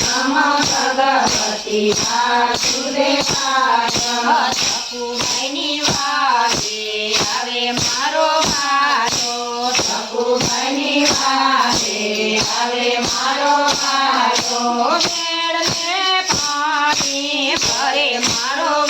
નમો ભગવતી વાસુદેવાય સકુભાઈની વારે આવે મારો ભાલો સકુભાઈની વારે આવે મારો વાલો મેળને પાણી ભરે મારો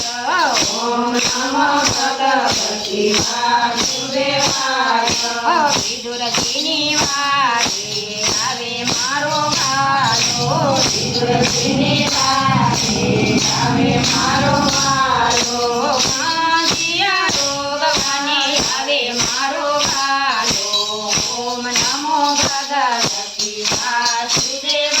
ઓમ નમો ભગવતી વાસુદેવાય વિદુરજીની વારે આવે મારો ભાલો વિદુરજીની વારે આવે મારો વાલો મારો ભાલો ઓમ નમો ભગવતી વાસુદેવાય